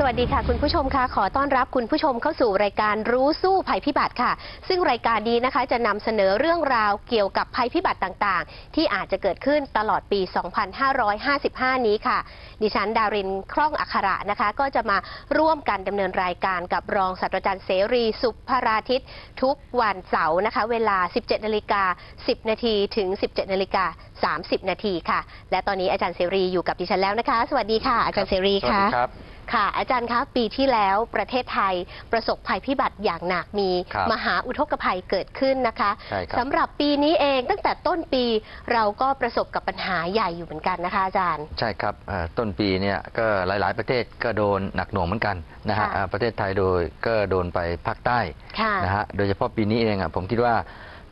สวัสดีค่ะ คุณผู้ชมค่ะขอต้อนรับคุณผู้ชมเข้าสู่รายการรู้สู้ภัยพิบัติค่ะ ซึ่งรายการนี้นะคะจะนำเสนอเรื่องราวเกี่ยวกับภัยพิบัติต่างๆ ที่อาจจะเกิดขึ้นตลอดปี 2555 นี้ค่ะ ดิฉันดารินคล่องอัคระนะคะ ก็จะมาร่วมกันดำเนินรายการกับรองศาสตราจารย์เสรี สุภราทิตทุกวันเสาร์นะคะ เวลา 17นาฬิกา10 นาทีถึง 17นาฬิกา30 นาทีค่ะ และตอนนี้อาจารย์เสรีอยู่กับดิฉันแล้วนะคะ สวัสดีค่ะ อาจารย์เสรีสวัสค่ะดีครับ ค่ะ อาจารย์คะปีที่แล้วประเทศไทยประสบภัยพิบัติอย่างหนักมีครับมหาอุทกภัยเกิดขึ้นนะคะใช่ครับ สำหรับปีนี้เองตั้งแต่ต้นปีเราก็ประสบกับปัญหาใหญ่อยู่เหมือนกันนะคะอาจารย์ ใช่ครับเอ่อต้นปีเนี่ยก็หลาย ๆ ประเทศก็โดนหนักหน่วงเหมือนกันนะฮะค่ะ อ่าประเทศไทยโดยก็โดนไปภาคใต้ค่ะ นะฮะโดยเฉพาะปีนี้เองอะผมคิดว่า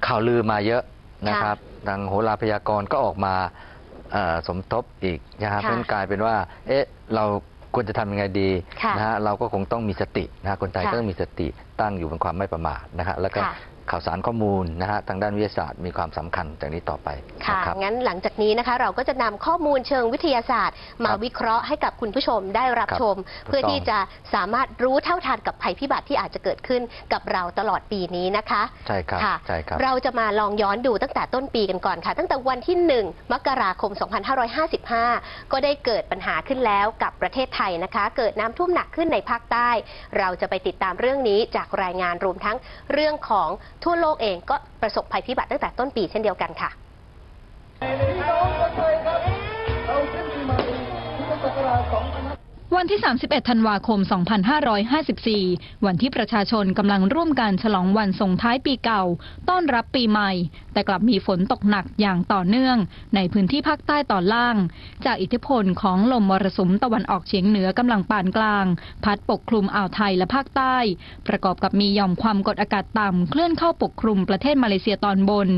ข่าวลือมาเยอะนะครับทางโหราพยากรณ์ก็ออกมาเอ่อสมทบอีกนะครับเพค่ะราะฉะนั้นกลายเป็นว่าเอ๊ะเรา ควรจะทำยังไงดีค่ะนะฮะเราก็คงต้องมีสตินะฮะคนไทยค่ะก็ต้องมีสติตั้งอยู่บนความไม่ประมาทนะฮะแล้วก็ค่ะ ข่าวสารข้อมูลนะฮะทางด้านวิทยาศาสตร์มีความสำคัญจากนี้ต่อไปค่ะนะครับงั้นหลังจากนี้นะคะ เราก็จะนำข้อมูลเชิงวิทยาศาสตร์ มาครับวิเคราะห์ให้กับคุณผู้ชมได้รับครับชมถูกเพื่อต้องที่จะสามารถรู้เท่าทันกับภัยพิบัติที่อาจจะเกิดขึ้นกับเราตลอดปีนี้นะคะใช่ครับค่ะใช่ครับเราจะมาลองย้อนดูตั้งแต่ต้นปีกันก่อนค่ะ ตั้งแต่วันที่ 1 มกราคม 2555 ก็ได้เกิดปัญหาขึ้นแล้วกับประเทศไทยนะคะ เกิดน้ำท่วมหนักขึ้นในภาคใต้ เราจะไปติดตามเรื่องนี้จากรายงานรวมทั้งเรื่องของทั่วโลกเองก็ประสบภัยพิบัติตั้งแต่ต้นปีเช่นเดียวกันค่ะ วันที่ 31 ธันวาคม 2554 วันที่ประชาชนกำลังร่วมกันฉลองวันส่งท้ายปีเก่า ต้อนรับปีใหม่ แต่กลับมีฝนตกหนักอย่างต่อเนื่อง ในพื้นที่ภาคใต้ตอนล่าง จากอิทธิพลของลมมรสุมตะวันออกเฉียงเหนือกำลังปานกลาง พัดปกคลุมอ่าวไทยและภาคใต้ ประกอบกับมีย่อมความกดอากาศต่ำเคลื่อนเข้าปกคลุมประเทศมาเลเซียตอนบน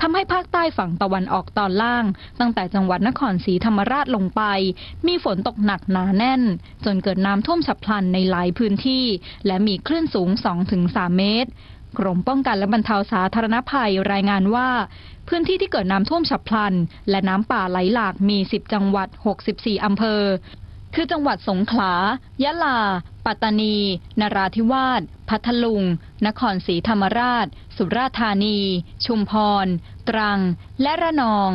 ทำให้ภาคใต้ฝั่งตะวันออกตอนล่าง ตั้งแต่จังหวัดนครศรีธรรมราชลงไป มีฝนตกหนักหนาแน่นจนเกิดน้ำท่วมฉับพลันในหลายพื้นที่ และมีคลื่นสูง 2-3 เมตร กรมป้องกันและบรรเทาสาธารณภัยรายงานว่า พื้นที่ที่เกิดน้ำท่วมฉับพลัน และน้ำป่าไหลหลากมี 10 จังหวัด 64 อำเภอ คือจังหวัดสงขลา ยะลา ปัตตานี นราธิวาส พัทลุง นครศรีธรรมราช สุราษฎร์ธานี ชุมพร ตรัง และระนอง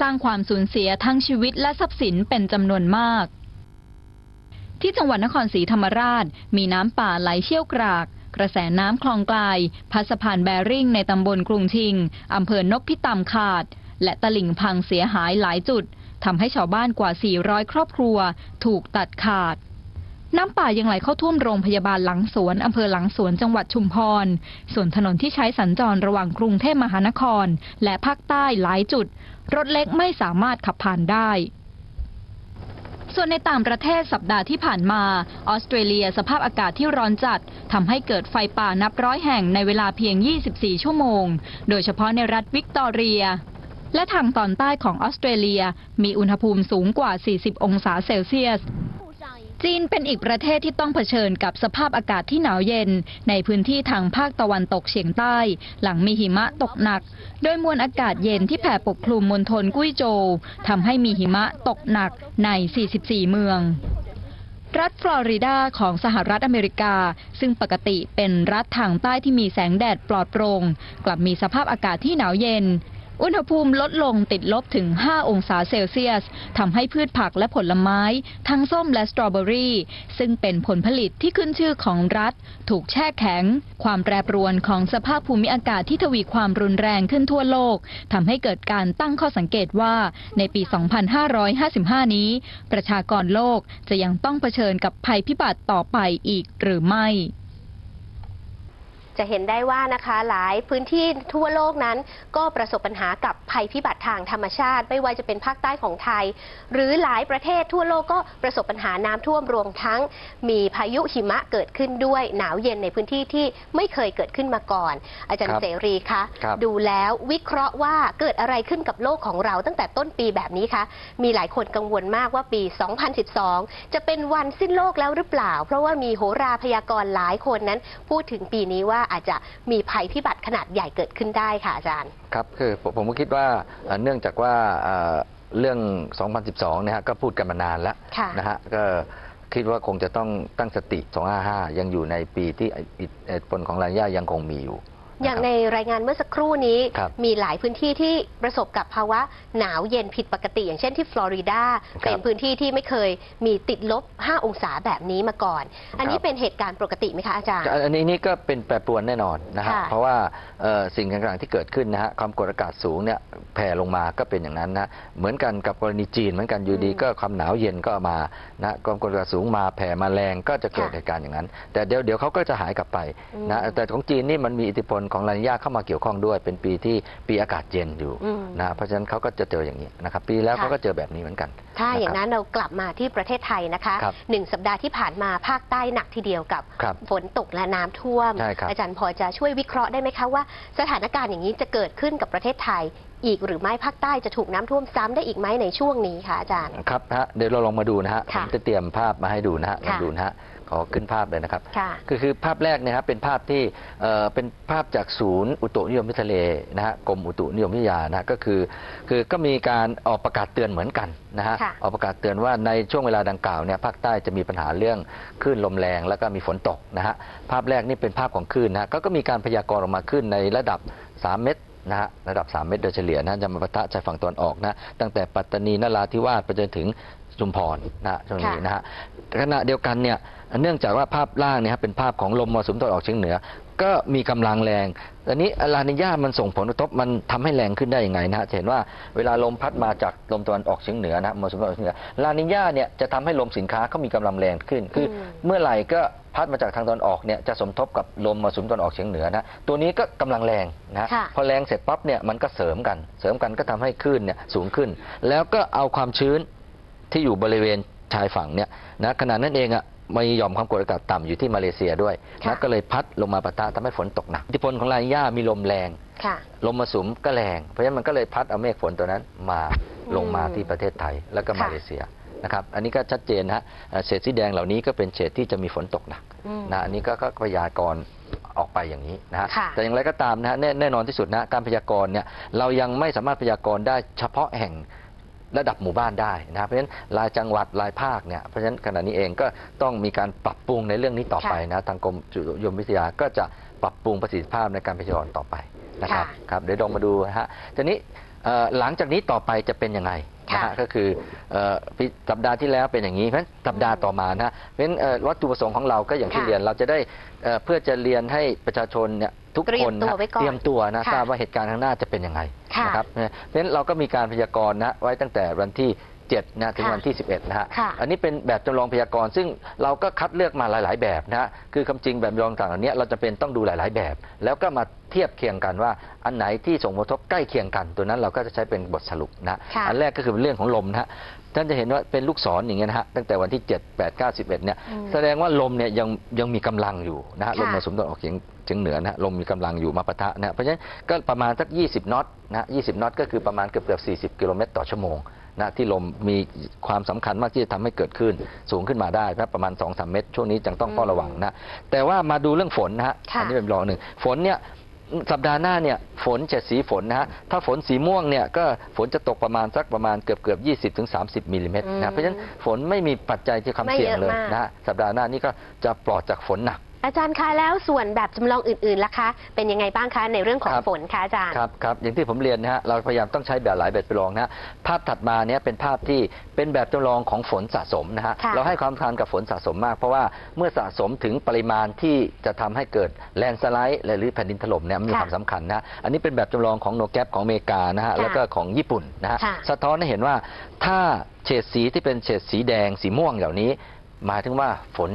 สร้างความสูญเสียทั้งชีวิตและทรัพย์สินเป็นจำนวนมาก ที่จังหวัดนครศรีธรรมราช มีน้ำป่าไหลเชี่ยวกราก กระแสน้ำคลองกลายพัดสะพานแบริ่งในตำบลกรุงชิงอำเภอนกพิตามขาด และตลิ่งพังเสียหายหลายจุดทำให้ชาวบ้านกว่า 400 ครอบครัว ถูกตัดขาด น้ำป่ายังไหลเข้าท่วมโรงพยาบาลหลังสวนอำเภอหลังสวนจังหวัดชุมพร ส่วนถนนที่ใช้สัญจรระหว่างกรุงเทพมหานคร และภาคใต้หลายจุด รถเล็กไม่สามารถขับผ่านได้ ส่วนในต่างประเทศสัปดาห์ที่ผ่านมา ออสเตรเลียสภาพอากาศที่ร้อนจัดทำให้เกิดไฟป่านับร้อยแห่งในเวลาเพียง 24 ชั่วโมง โดยเฉพาะในรัฐวิกตอเรีย และทางตอนใต้ของออสเตรเลียมีอุณหภูมิสูงกว่า 40 องศาเซลเซียส จีนเป็นอีกประเทศที่ต้องเผชิญกับสภาพอากาศที่หนาวเย็น ในพื้นที่ทางภาคตะวันตกเฉียงใต้ หลังมีหิมะตกหนัก โดยมวลอากาศเย็นที่แผ่ปกคลุมมณฑลกุ้ยโจวทำให้มีหิมะตกหนักใน 44 เมือง รัฐฟลอริดาของสหรัฐอเมริกา ซึ่งปกติเป็นรัฐทางใต้ที่มีแสงแดดปลอดโปร่งกลับมีสภาพอากาศที่หนาวเย็น อุณหภูมิลดลงติดลบถึง 5 องศาเซลเซียสทำให้พืชผักและผลไม้ ทั้งส้มและสตรอเบอรี่ ซึ่งเป็นผลผลิตที่ขึ้นชื่อของรัฐ ถูกแช่แข็ง ความแปรปรวนของสภาพภูมิอากาศที่ทวีความรุนแรงขึ้นทั่วโลกทำให้เกิดการตั้งข้อสังเกตว่าในปี 2555 นี้ ประชากรโลกจะยังต้องเผชิญกับภัยพิบัติต่อไปอีกหรือไม่ จะเห็นได้ว่านะคะหลายพื้นที่ทั่วโลกนั้น ก็ประสบปัญหากับภัยพิบัติทางธรรมชาติ ไม่ว่าจะเป็นภาคใต้ของไทย หรือหลายประเทศทั่วโลกก็ประสบปัญหาน้ำท่วมรวมทั้ง มีพายุหิมะเกิดขึ้นด้วยหนาวเย็นในพื้นที่ที่ไม่เคยเกิดขึ้นมาก่อน อาจารคย์รับเสรีคะครับดูแล้ววิเคราะห์ว่าเกิดอะไรขึ้นกับโลกของเราตั้งแต่ต้นปีแบบนี้คะมีหลายคนกังวลมากว่าปี 2012 จะเป็นวันสิ้นโลกแล้วหรือเปล่า เพราะว่ามีโหราพยากรณ์หลายคนนั้น พูดถึงปีนี้ว่าอาจจะมีภัยพิบัติขนาดใหญ่เกิดขึ้นได้ค่ะอาจารย์ ครับคือผมผมก็คิดว่าเอ่อเนื่องจากว่าเอ่อเรื่อง 2012เนี่ยฮะก็พูดกันมานานแล้วค่ะนะฮะก็คิดว่าคงจะต้องตั้งสติ 255 ยังอยู่ในปีที่อิทธิพลของลานิญายังคงมีอยู่ อย่างะครับในรายงานเมื่อสักครู่นี้ครับมีหลายพื้นที่ที่ประสบกับภาวะหนาวเย็นผิดปกติ อย่างเช่นที่ฟลอริดาครับเป็นพื้นที่ที่ไม่เคยมีติดลบ 5 องศาแบบนี้มาก่อน อันนี้ครับเป็นเหตุการณ์ปกติไหมคะอาจารย์ อันนี้นี่ก็เป็นแปรปรวนแน่นอนนะฮะค่ะเพราะว่าเอ่อสิ่งต่างๆที่เกิดขึ้นนะฮะความกดอากาศสูงเนี่ยแผ่ลงมาก็เป็นอย่างนั้นนะเหมือนกันกับกรณีจีนเหมือนกันอยู่ดีอืมก็ความหนาวเย็นก็มานะความกดอากาศสูงมาแผ่มาแรงก็จะเกิดค่ะเหตุการณ์อย่างนั้น แต่เดี๋ยวเดี๋ยวเขาก็จะหายกลับไปนะอืมแต่ของจีนนี่มันมีอิทธิพลของลานิญาเข้ามาเกี่ยวข้องด้วย เป็นปีที่ปีอากาศเย็นอยู่อืมนะเพราะฉะนั้นเขาก็จะเจออย่างนี้นะครับปีแล้วค่ะเขาก็เจอแบบนี้เหมือนกัน ถ้าอย่างะครับนั้นเรากลับมาที่ประเทศไทยนะคะครับหนึ่งสัปดาห์ที่ผ่านมาภาคใต้หนักทีเดียวกับครับฝนตกและน้ำท่วมใช่ครับอาจารย์พอจะช่วยวิเคราะห์ได้ไหมคะว่าสถานการณ์อย่างนี้จะเกิดขึ้นกับประเทศไทยอีกหรือไม่ภาคใต้จะถูกน้ำท่วมซ้ำได้อีกไหมในช่วงนี้คะอาจารย์ ครับฮะเดี๋ยวเราลองมาดูนะฮะผค่ะมจะเตรียมภาพมาให้ดูนะฮะลองค่ะดูนะฮะ ขอขึ้นภาพเลยนะครับค่ะคือคือภาพแรกเนี่ยครับเป็นภาพที่เอ่อเป็นภาพจากศูนย์อุตุนิยมวิทยาทะเลนะฮะกรมอุตุนิยมวิทยานะฮะก็คือ คือก็มีการออกประกาศเตือนเหมือนกันนะฮะค่ะออกประกาศเตือนว่าในช่วงเวลาดังกล่าวเนี่ยภาคใต้จะมีปัญหาเรื่องคลื่นลมแรงแล้วก็มีฝนตกนะฮะภาพแรกนี่เป็นภาพของคลื่นนะฮะก็ก็มีการพยากรณ์ออกมาขึ้นในระดับ 3 เมตรนะฮะระดับ 3 เมตรโดยเฉลี่ยนะจะมาปะทะชายฝั่งตะวันออกนะตั้งแต่ปัตตานีนราธิวาสไปจนถึงชุมพรนะฮะช่วงนี้ค่ะนะฮะขณะเดียวกันเนี่ย เนื่องจากว่าภาพล่างเนี่ยครับเป็นภาพของลมมรสุมตะวันออกเฉียงเหนือ ก็มีกำลังแรงตอนนี้ลานิญามันส่งผลกระทบมันทำให้แรงขึ้นได้ยังไงนะฮะจะเห็นว่าเวลาลมพัดมาจากลมตะวันออกเฉียงเหนือนะมรสุมตะวันออกเฉียงเหนือลานิญาเนี่ยจะทำให้ลมสินค้าเขามีกำลังแรงขึ้น คืออมเมื่อไหร่ก็พัดมาจากทางตะวันออกเนี่ยจะสมทบกับลมมรสุมตะวันออกเฉียงเหนือนะตัวนี้ก็กำลังแรงนะฮะค่ะพอแรงเสร็จปั๊บเนี่ยมันก็เสริมกัน เสริมกันก็ทำให้คลื่นเนี่ยสูงขึ้น แล้วก็เอาความชื้นที่อยู่บริเวณชายฝั่งเนี่ยนะขณะนั้นเองอะ มีหย่อมความกดอากาศต่ำอยู่ที่มาเลเซียด้วยค่ะ นะก็เลยพัดลงมาปะทะทำให้ฝนตกหนักอิทธิพลของลานิญามีลมแรง ค่ะ ลมมรสุมก็แรง เพราะฉะนั้นมันก็เลยพัดเอาเมฆฝนตัวนั้นมาลงมาอืมที่ประเทศไทยแล้วก็ค่ะ มาเลเซียนะครับอันนี้ก็ชัดเจนนะฮะเอ่อเฉดสีแดงเหล่านี้ก็เป็นเฉดที่จะมีฝนตกหนักอืม นะอันนี้ก็ก็พยากรณ์ออกไปอย่างนี้นะฮะค่ะ แต่อย่างไรก็ตามนะฮะแน่แน่นอนที่สุดนะการพยากรณ์เนี่ยเรายังไม่สามารถพยากรณ์ได้เฉพาะแห่ง ระดับหมู่บ้านได้นะครับเพราะฉะนั้นรายจังหวัดรายภาคเนี่ยเพราะฉะนั้นขณะนี้เองก็ต้องมีการปรับปรุงในเรื่องนี้ต่อไปนะทางกรมอุตุนิยมวิทยาก็จะปรับปรุงประสิทธิภาพในการพยากรณ์ต่อไปนะครับค่ะครับเดี๋ยวลองมาดูนะฮะทีนี้เอ่อหลังจากนี้ต่อไปจะเป็นยังไงนะค่ะฮะก็คือเอ่อปีสัปดาห์ที่แล้วเป็นอย่างนี้เพราะฉะนั้นสัปดาห์ต่อมานะเพราะฉะนั้นเอ่อวัตถุประสงค์ของเราก็อย่างที่ค่ะเรียนเราจะได้เอ่อเพื่อจะเรียนให้ประชาชนเนี่ย ทุกเตรีคยมนตัวนะไว้ก่อนเตรียมตัวนะค่ะทราบว่าเหตุการณ์ข้างหน้าจะเป็นยังไงค่ะนะครับเพราะฉะนั้นเราก็มีการพยากรณ์นะไว้ตั้งแต่วันที่7นะถึงค่ะวันที่ 11นะฮะค่ะอันนี้เป็นแบบจำลองพยากรณ์ซึ่งเราก็คัดเลือกมาหลาย ๆ แบบนะฮะคือคำจริงแบบจำลองต่างเหล่านี้เราจะเป็นต้องดูหลาย ๆ แบบ แล้วก็มาเทียบเคียงกันว่าอันไหนที่ส่งผลกระทบใกล้เคียงกัน ตัวนั้นเราก็จะใช้เป็นบทสรุปนะค่ะอันแรกก็คือเรื่องของลมนะฮะท่านจะเห็นว่าเป็นลูกศรอย่างเงี้ยนะฮะตั้งแต่วันที่ 7 8 9 11เนี่ยอืมแสดงว่าลมเนี่ยยังยังมีกำลังอยู่นะฮะค่ะลมมรสุมตะวันออกเฉียง เฉียงเหนือนะฮะลมมีกำลังอยู่มาปะทะนะฮะเพราะฉะนั้นก็ประมาณสัก 20น็อตนะฮะ20น็อตก็คือประมาณเกือบเกือบ40 กิโลเมตรต่อชั่วโมงนะที่ลมมีความสำคัญมากที่จะทำให้เกิดขึ้น สูงขึ้นมาได้นะประมาณ 2-3 เมตร ช่วงนี้จังต้องเฝ้าระวังนะแต่ว่ามาดูเรื่องฝนนะฮะค่ะอันี้เป็นรองหนึ่งฝนเนี่ยสัปดาห์หน้าเนี่ยฝนจะสีฝนนะฮะถ้าฝนสีม่วงเนี่ยก็ฝนจะตกประมาณสักประมาณเกือบเกือบ20ถึง30มิลลิเมตรอืมนะเพราะฉะนั้นฝนไม่มีปัจจัยที่ความไม่เสี่ยงเยอะเลยมากนะฮะสัปดาห์หน้านี่ก็จะปลอดจากฝนหนัก อาจารย์คะแล้วส่วนแบบจำลองอื่นๆล่ะคะ เป็นยังไงบ้างคะในเรื่องของครับ ฝนคะอาจารย์ ครับครับอย่างที่ผมเรียนนะฮะเราพยายามต้องใช้แบบหลายแบบจำลองนะฮะภาพถัดมาเนี่ยเป็นภาพที่เป็นแบบจำลองของฝนสะสมนะฮะค่ะ เราให้ความสำคัญกับฝนสะสมมาก เพราะว่าเมื่อสะสมถึงปริมาณที่จะทำให้เกิดแลนสไลด์หรือแผ่นดินถล่มเนี่ยมีค่ะความสำคัญนะอันนี้เป็นแบบจำลองของโนแกรของอเมริกานะฮะค่ะแล้วก็ของญี่ปุ่นนะฮะค่ะสะท้อนให้เห็นว่าถ้าเฉดสีที่เป็นเฉดสีแดงสีม่วงเหล่านี้หมายถึงว่าฝน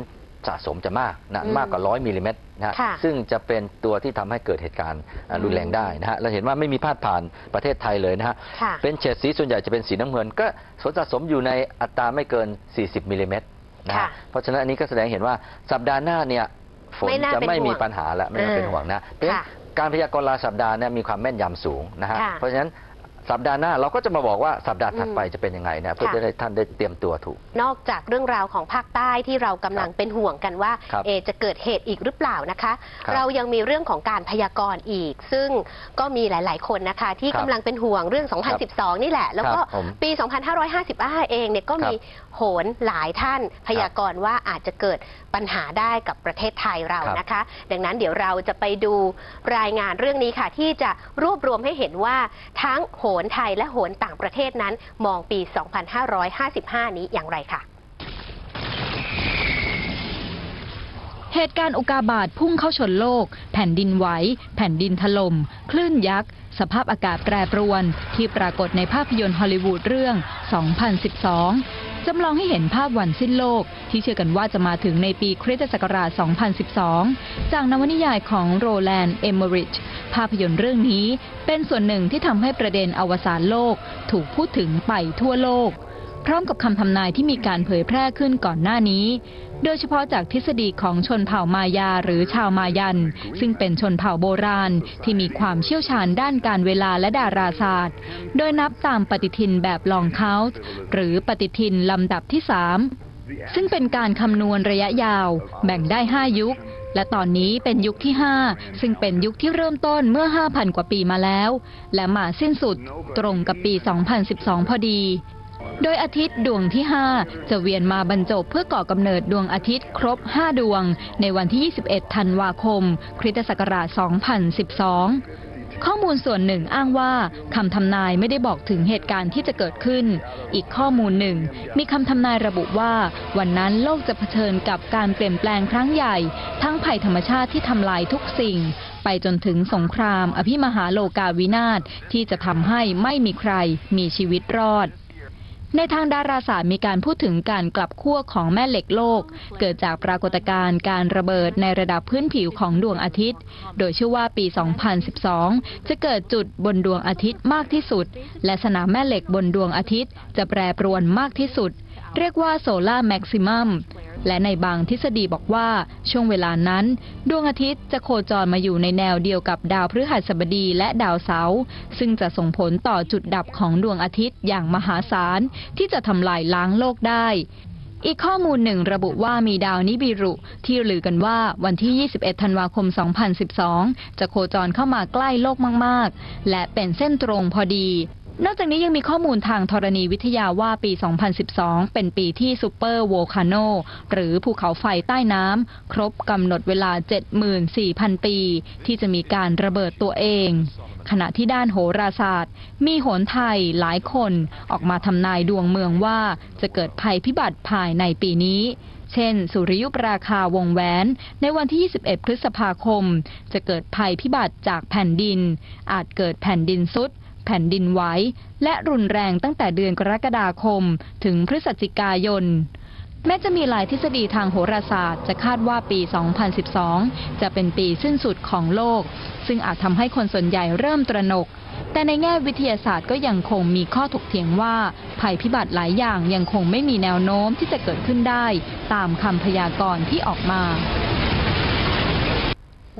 สะสมจะมากนะอืมมากกว่าร้อยมิลลิเมตรนะฮะค่ะซึ่งจะเป็นตัวที่ทำให้เกิดเหตุการณ์อ่ารุนแรงได้นะฮะเราเห็นว่าไม่มีพาดผ่านประเทศไทยเลยนะฮะค่ะเป็นเฉดสีส่วนใหญ่จะเป็นสีน้ำเงิน ก็ฝนสะสมอยู่ในอัตราไม่เกิน 40มิลลิเมตรนะค่ะฮะเพราะฉะนั้นอันนี้ก็แสดงเห็นว่าสัปดาห์หน้าเนี่ยฝนไม่น่าจะเป็นไม่มีห่วงปัญหาแล้วไม่น่าเป็นห่วงนะเพราะฉะนั้นค่ะการพยากรณ์รายสัปดาห์เนี่ยมีความแม่นยำสูงนะฮะค่ะ เพราะฉะนั้น สัปดาห์หน้าเราก็จะมาบอกว่าสัปดาห์ถัดไปจะเป็นยังไงนะเพื่อค่ะจะได้ท่านได้เตรียมตัวถูก นอกจากเรื่องราวของภาคใต้ที่เรากำลังเป็นห่วงกันว่าครับเอะจะเกิดเหตุอีกหรือเปล่านะคะ ครับเรายังมีเรื่องของการพยากรณ์อีก ซึ่งก็มีหลาย ๆ คนนะคะ ที่ครับกำลังเป็นห่วงเรื่อง 2012 นี่แหละ แล้วก็ครับผมปี 2555 เองเนี่ยก็มีโหนหลายท่านพยากรณ์ว่าอาจจะเกิดปัญหาได้กับประเทศไทยเราครับ นะคะ ดังนั้นเดี๋ยวเราจะไปดูรายงานเรื่องนี้ค่ะ ที่จะรวบรวมให้เห็นว่าทั้งโหนนไทยและโหนต่างประเทศนั้นมองปี 2555 นี้อย่างไรค่ะเหตุการณ์อุกาบาตพุ่งเข้าชนโลก แผ่นดินไหว แผ่นดินถลม่ม คลื่นยักษ์ สภาพอากาศแปรปรวน ที่ปรากฏในภาพยนตร์ฮอลลีวูดเรื่อง 2012 จำลองให้เห็นภาพวันสิ้นโลก ที่เชื่อกันว่าจะมาถึงในปีคริสตศักราช 2012 จากนวนิยายของโรแลนด์ เอมเมริช ภาพยนตร์เรื่องนี้เป็นส่วนหนึ่งที่ทำให้ประเด็นอวสานโลก ถูกพูดถึงไปทั่วโลก พร้อมกับคำทำนายที่มีการเผยแพร่ขึ้นก่อนหน้านี้ โดยเฉพาะจากทฤษฎีของชนเผ่ามายาหรือชาวมายัน ซึ่งเป็นชนเผ่าโบราณที่มีความเชี่ยวชาญด้านการเวลาและดาราศาสตร์ โดยนับตามปฏิทินแบบลองเคาน์หรือปฏิทินลำดับที่ 3 ซึ่งเป็นการคำนวณระยะยาว แบ่งได้ 5 ยุคและตอนนี้เป็นยุคที่ 5 ซึ่งเป็นยุคที่เริ่มต้นเมื่อ 5,000 กว่าปีมาแล้ว และมาสิ้นสุดตรงกับปี 2012 พอดี โดยอาทิตย์ดวงที่ 5 จะเวียนมาบรรจบเพื่อก่อกำเนิดดวงอาทิตย์ครบ 5 ดวง ในวันที่ 21 ธันวาคม คริสตศักราช 2012 ข้อมูลส่วนหนึ่งอ้างว่าคำทำนายไม่ได้บอกถึงเหตุการณ์ที่จะเกิดขึ้น อีกข้อมูลหนึ่ง มีคำทำนายระบุว่า วันนั้นโลกจะเผชิญกับการเปลี่ยนแปลงครั้งใหญ่ ทั้งภัยธรรมชาติที่ทำลายทุกสิ่ง ไปจนถึงสงคราม อภิมหาโลกาวินาศที่จะทำให้ไม่มีใครมีชีวิตรอด ในทางดาราศาสตร์มีการพูดถึงการกลับขั้วของแม่เหล็กโลก เกิดจากปรากฏการณ์การระเบิดในระดับพื้นผิวของดวงอาทิตย์ โดยเชื่อว่าปี 2012 จะเกิดจุดบนดวงอาทิตย์มากที่สุด และสนามแม่เหล็กบนดวงอาทิตย์ จะแปรปรวนมากที่สุด เรียกว่าโซลาร์แม็กซิมัม และในบางทฤษฎีบอกว่าช่วงเวลานั้น ดวงอาทิตย์จะโคจรมาอยู่ในแนวเดียวกับดาวพฤหัสบดีและดาวเสาร์ซึ่งจะส่งผลต่อจุดดับของดวงอาทิตย์อย่างมหาศาลที่จะทำลายล้างโลกได้อีกข้อมูลหนึ่งระบุว่ามีดาวนิบิรุ ที่ลือกันว่าวันที่ 21 ธันวาคม 2012 จะโคจรเข้ามาใกล้โลกมาก ๆ และเป็นเส้นตรงพอดี นอกจากนี้ยังมีข้อมูลทางธรณีวิทยาว่าปี 2012 เป็นปีที่ซูเปอร์โวลคาโนหรือภูเขาไฟใต้น้ำครบกำหนดเวลา 74,000 ปี ที่จะมีการระเบิดตัวเอง ขณะที่ด้านโหราศาสตร์ มีโหนไทยหลายคนออกมาทำนายดวงเมืองว่าจะเกิดภัยพิบัติภายในปีนี้เช่น สุริยุปราคาวงแหวน ในวันที่ 21 พฤษภาคม จะเกิดภัยพิบัติจากแผ่นดิน อาจเกิดแผ่นดินซุด แผ่นดินไหวและรุนแรงตั้งแต่เดือนกรกฎาคม ถึงพฤศจิกายน แม้จะมีหลายทฤษฎีทางโหราศาสตร์ จะคาดว่าปี 2012 จะเป็นปีสิ้นสุดของโลก ซึ่งอาจทำให้คนส่วนใหญ่เริ่มตระหนก แต่ในแง่วิทยาศาสตร์ก็ยังคงมีข้อถกเถียงว่า ภัยพิบัติหลายอย่างยังคงไม่มีแนวโน้มที่จะเกิดขึ้นได้ ตามคำพยากรณ์ที่ออกมา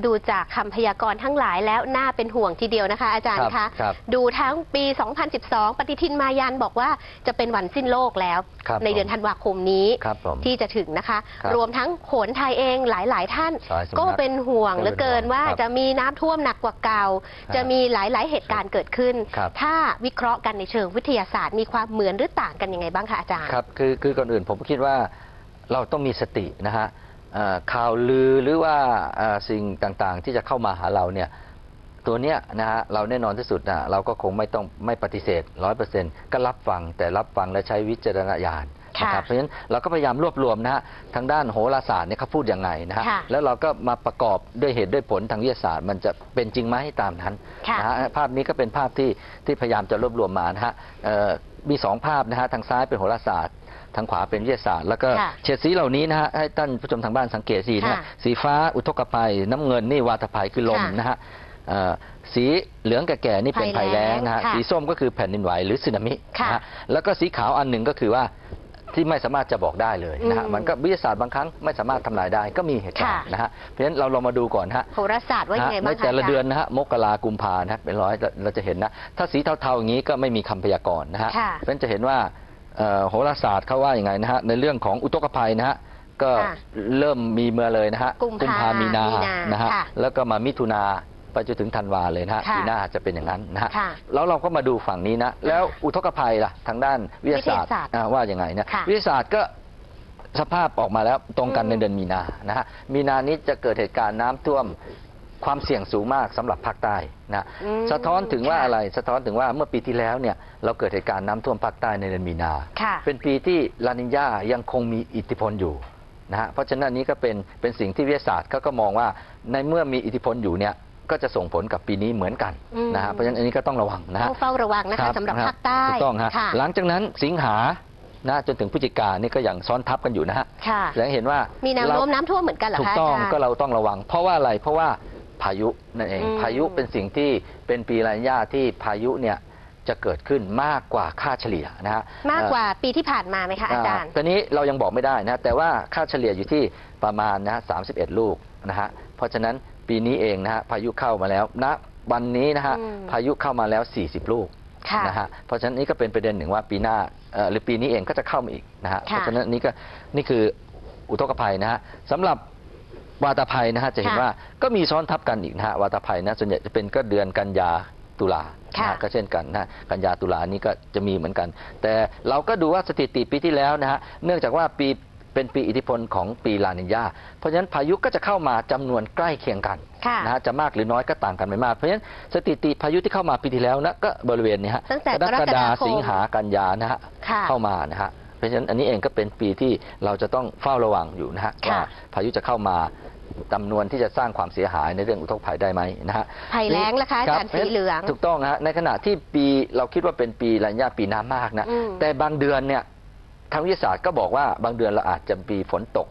ดูจากคำพยากรณ์ทั้งหลายแล้วน่าเป็นห่วงทีเดียวนะคะ อาจารย์ครัคะบครับดูทั้งปี 2012 ปฏิทินมายันบอกว่าจะเป็นวันสิ้นโลกแล้ว ครับในเดือนธันวาคมนี้ครับผมที่จะถึงนะคะ ครับรวมทั้งโขนไทยเองหลาย ๆ ท่าน หลายสำนักก็เป็นห่วงก็เป็นเหลือเกินว่าห่วงครับจะมีน้ำท่วมหนักกว่าเก่าครับจะมีหลาย ๆ เหตุการณ์เกิดขึ้น ครับ ถ้าวิเคราะห์กันในเชิงวิทยาศาสตร์มีความเหมือนหรือต่างกันยังไงบ้างคะอาจารย์ ครับคือคือก่อนอื่นผมคิดว่าเราต้องมีสตินะฮะเอ่อ ข่าวลือหรือว่าเอ่อสิ่งต่างๆ ที่จะเข้ามาหาเราเนี่ยตัวเนี้ยนะฮะเราแน่นอนที่สุดนะเราก็คงไม่ต้องไม่ปฏิเสธร้อยเปอร์เซ็นต์ก็รับฟังแต่รับฟังและใช้วิจารณญาณนะครับค่ะเพราะฉะนั้นเราก็พยายามรวบรวมนะฮะทางด้านโหราศาสตร์เนี่ยเขาพูดยังไงนะฮะค่ะแล้วเราก็มาประกอบด้วยเหตุด้วยผลทางวิทยาศาสตร์ มันจะเป็นจริงไหมตามนั้นค่ะนะฮะภาพนี้ก็เป็นภาพที่ที่พยายามจะรวบรวมมานะฮะเอ่อมีสองภาพนะฮะทางซ้ายเป็นโหราศาสตร์ ทางขวาเป็นวิทยาศาสตร์ แล้วก็ค่ะเฉดสีเหล่านี้นะฮะให้ท่านผู้ชมทางบ้านสังเกตสีนะฮะค่ะสีฟ้าอุทกภัย น้ำเงินนี่วาตภัยคือลมค่ะนะฮะเอ่อสีเหลืองแก่ๆนี่เป็นภัภัยยแล้แล้งงนะฮะค่ะสีส้มก็คือแผ่นดินไหวหรือสึนามิค่ะนะฮะแล้วก็สีขาวอันหนึ่งก็คือว่าที่ไม่สามารถจะบอกได้เลยนะฮะอืมมันก็วิทยาศาสตร์บางครั้งไม่สามารถทำนายได้ก็มีเหตุการณ์ค่ะนะฮะเพราะฉะนั้นเราลองมาดูก่อนนะฮะโหราศาสตร์ว่ายังไงนะบ้างในคะแต่ละาจารย์เดือนนะฮะมกรากุมภานะฮะเป็นร้อยเราเราจะเห็นนะ ถ้าสีเทาๆอย่างนี้ก็ไม่มีคำพยากรณ์นะฮะค่ะเพราะฉะนั้นจะเห็นว่าเอ่อ โหราศาสตร์เขาว่าอย่างไงนะฮะในเรื่องของอุทกภัยนะฮะก็ค่ะเริ่มมีเมื่อเลยนะฮะกุมภามีนามีนานะฮะค่ะแล้วก็มามิถุนาไปจนถึงธันวาเลยนะฮะค่ะปีหน้าจะเป็นอย่างนั้นนะฮะค่ะแล้วเราก็มาดูฝั่งนี้นะแล้วอุทกภัยล่ะทางด้านวิทยาศาสตร์วิทยาศาสตร์อ่าว่าอย่างไงนะค่ะวิทยาศาสตร์ก็สภาพออกมาแล้วตรงกันอืมในเดือนมีนานะฮะมีนานี้จะเกิดเหตุการณ์น้ำท่วม ความเสี่ยงสูงมากสำหรับภาคใต้นะอืมสะท้อนถึงว่าค่ะอะไรสะท้อนถึงว่าเมื่อปีที่แล้วเนี่ยเราเกิดเหตุการณ์น้ำท่วมภาคใต้ในเดือนมีนาค่ะเป็นปีที่ลานิญายังคงมีอิทธิพลอยู่นะฮะเพราะฉะนั้นอันนี้ก็เป็นเป็นสิ่งที่วิทยาศาสตร์เขาก็มองว่าในเมื่อมีอิทธิพลอยู่เนี่ยก็จะส่งผลกับปีนี้เหมือนกันอืมนะฮะเพราะฉะนั้นอันนี้ก็ต้องระวังนะฮะต้องเฝ้าระวังนะคะรับสำหรับนะภาคใต้ถูกต้องฮะค่ะหลังจากนั้นสิงหานะจนถึงพฤศจิกานี่ก็อย่างซ้อนทับกันอยู่นะฮะค่ะแสดงให้เห็นว่ามีแนวเราโน้มน้ำท่วมเหมือนกันเหรอถูกคะต้องาจารย์ก็เราต้องระวัง เพราะว่าอะไรเพราะว่า พายุนั่นเองอืมพายุเป็นสิ่งที่เป็นปีลานิญาที่พายุเนี่ยจะเกิดขึ้นมากกว่าค่าเฉลี่ยนะฮะมากกว่าปีที่ผ่านมาไหมคะอาจารย์ตอนนี้เรายังบอกไม่ได้นะแต่ว่าค่าเฉลี่ยอยู่ที่ประมาณนะฮะ31ลูกนะฮะเพราะฉะนั้นปีนี้เองนะฮะพายุเข้ามาแล้วณวันนี้นะฮะอืมพายุเข้ามาแล้ว 40 ลูกค่ะนะฮะเพราะฉะนั้นนี่ก็เป็นประเด็นหนึ่งว่าปีหน้าเอ่อหรือปีนี้เองก็จะเข้ามาอีกนะฮะเพค่ะราะฉะนั้นนี่ก็นี่คืออุทกภัยนะฮะสำหรับ วาตภัยนะฮะจะเห็นค่ะว่าก็มีซ้อนทับกันอีกนะฮะวาตภัยนะส่วนใหญ่จะเป็นก็เดือนกันยาตุลานะค่ะฮะก็เช่นกันนะฮะกันยาตุลานี้ก็จะมีเหมือนกัน แต่เราก็ดูว่าสถิติปีที่แล้วนะฮะเนื่องจากว่าปีเป็นปีอิทธิพลของปีลานิญาเพราะฉะนั้นพายุก็จะเข้ามาจำนวนใกล้เคียงกัน ค่ะ นะฮะจะมากหรือน้อยก็ต่างกันไม่มาก เพราะฉะนั้นสถิติพายุที่เข้ามาปีที่แล้วนะก็บริเวณนี้ฮะตั้งแต่กรกฎากรกฎาคมสิงหากันยานะฮะค่ะ เข้ามานะฮะ เพราะฉะนั้นอันนี้เองก็เป็นปีที่เราจะต้องเฝ้าระวังอยู่นะฮะค่ะว่า พายุจะเข้ามาจำนวนที่จะสร้างความเสียหายในเรื่องอุทกภัยได้ไหมนะฮะภัยแล้งล่ะคะอาจารย์บสีเหลือง ถูกต้องฮะในขณะที่ปีเราคิดว่าเป็นปีลานิญาปีน้ำมากนะอืมแต่บางเดือนเนี่ยทางวิทยาศาสตร์ก็บอกว่าบางเดือนเราอาจจะมีฝนตก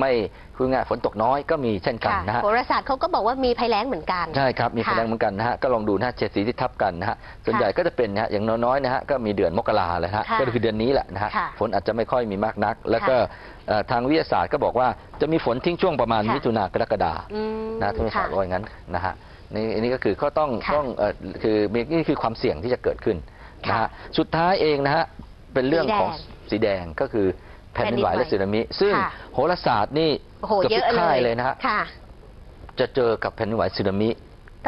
ไม่คุยง่ายๆฝนตกน้อยก็มีเช่นกันค่ะนะฮะโหราศาสตร์เขาก็บอกว่ามีภัยแล้งเหมือนกัน ใช่ครับมีค่ะคะแนนเหมือนกันนะฮะก็ลองดูนะฮะเฉดสีที่ทับกันนะฮะส่วนใหญ่ก็จะเป็นนะฮะอย่างน้อยๆนะฮะก็มีเดือนมกราเลยฮะค่ะก็คือเดือนนี้แหละนะฮะค่ะฝนอาจจะไม่ค่อยมีมากนัก แล้วก็ค่ะเอ่อทางวิทยาศาสตร์ก็บอกว่าจะมีฝนทิ้งช่วงประมาณค่ะมิถุนากรกฎาอืมนะทางวิทยาศาสตร์ค่ะว่าอย่างนั้นนะฮะนี่อันนี้ก็คือก็ต้องค่ะต้องเอ่อคือมีนี่คือความเสี่ยงที่จะเกิดขึ้นนะค่ะฮะสุดท้ายเองนะฮะเป็นเรื่องของสีแดงก็คือ แผ่นดินไหวและสึนามิ ซึ่งค่ะโหราศาสตร์นี่โอ้โหกืบเยทุอะกเลค่ายยเลยนะฮะค่ะจะเจอกับแผ่นดินไหวสึนามิ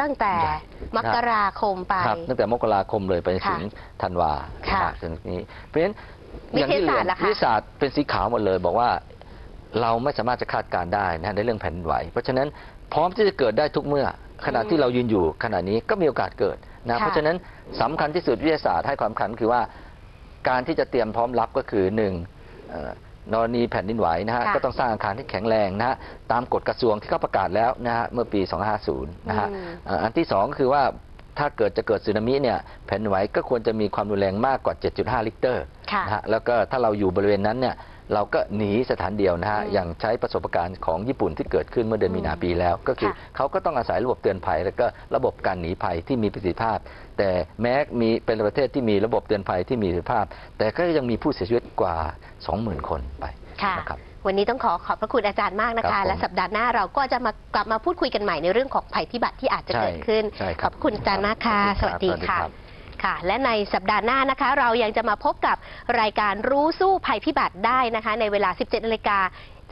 ตั้งแต่ใหญ่มกราคมไปครับตั้งแต่มกราคมเลยไปถึงธันวาค่ะนฮถึงนี้ เพราะฉะนั้นวิอย่างทที่ยาเรีศายสตนร์ล่ะคะวิทยาศาสตร์เป็นสีขาวหมดเลย บอกว่าเราไม่สามารถจะคาดการณ์ได้นะในเรื่องแผ่นดินไหว เพราะฉะนั้นพร้อมที่จะเกิดได้ทุกเมื่อ ขณะที่เรายืนอยู่ขณะนี้ก็มีโอกาสเกิดนะค่ะเพราะฉะนั้นสำคัญที่สุดวิทยาศาสตร์ให้ความสำคัญคือว่า การที่จะเตรียมพร้อมรับก็คือหนึ่งเอ่อ นรณีแผ่นดินไหวนะฮะ ค่ะก็ต้องสร้างอาคารที่แข็งแรงนะฮะ ตามกฎกระทรวงที่เขาประกาศแล้วนะฮะ เมื่อปี 2550 นะฮะอืม เอ่ออันที่สองก็คือว่าถ้าเกิดจะเกิดสึนามิเนี่ยแผ่นดินไหวก็ควรจะมีความรุนแรงมากกว่า 7.5 ลิกเตอร์ค่ะ นะฮะ แล้วก็ถ้าเราอยู่บริเวณนั้นเนี่ย เราก็หนีสถานเดียวนะฮะอืมอย่างใช้ประสบการณ์ของญี่ปุ่นที่เกิดขึ้นเมื่อเดือนมีนาปีแล้ว ก็คือค่ะเขาก็ต้องอาศัยระบบเตือนภัย แล้วก็ระบบการหนีภัยที่มีประสิทธิภาพ แต่แม้มีเป็นประเทศที่มีระบบเตือนภัยที่มีประสิทธิภาพ แต่ก็ยังมีผู้เสียชีวิตกว่า 20,000 คนไปค่ะนะครับวันนี้ต้องขอขอบพระคุณอาจารย์มากนะครัคะบผมและสัปดาห์หน้าเราก็จะมากลับมาพูดคุยกันใหม่ในเรื่องของภัยพิบัติที่อาจจะใช่เกิดขึ้นใช่ขครัอบบคุณอาจารย์มากค่ะ สวัสดีสวัสดีค่ะ ค่ะ และในสัปดาห์หน้านะคะ เรายังจะมาพบกับรายการรู้สู้ภัยพิบัติได้นะคะ ในเวลา 17นาฬิกา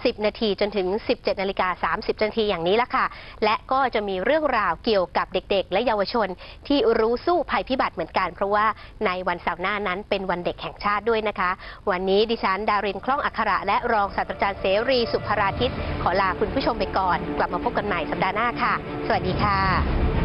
10 นาทีจนถึง 17 นาฬิกา 30 นาทีอย่างนี้ละค่ะ และก็จะมีเรื่องราวเกี่ยวกับเด็กๆ และเยาวชนที่รู้สู้ภัยพิบัติเหมือนกัน เพราะว่าในวันเสาร์หน้านั้นเป็นวันเด็กแห่งชาติด้วยนะคะ วันนี้ดิฉันดารินคล่องอัคระ และรองศาสตราจารย์เสรีสุภราทิตขอลาคุณผู้ชมไปก่อน กลับมาพบกันใหม่สัปดาห์หน้าค่ะ สวัสดีค่ะ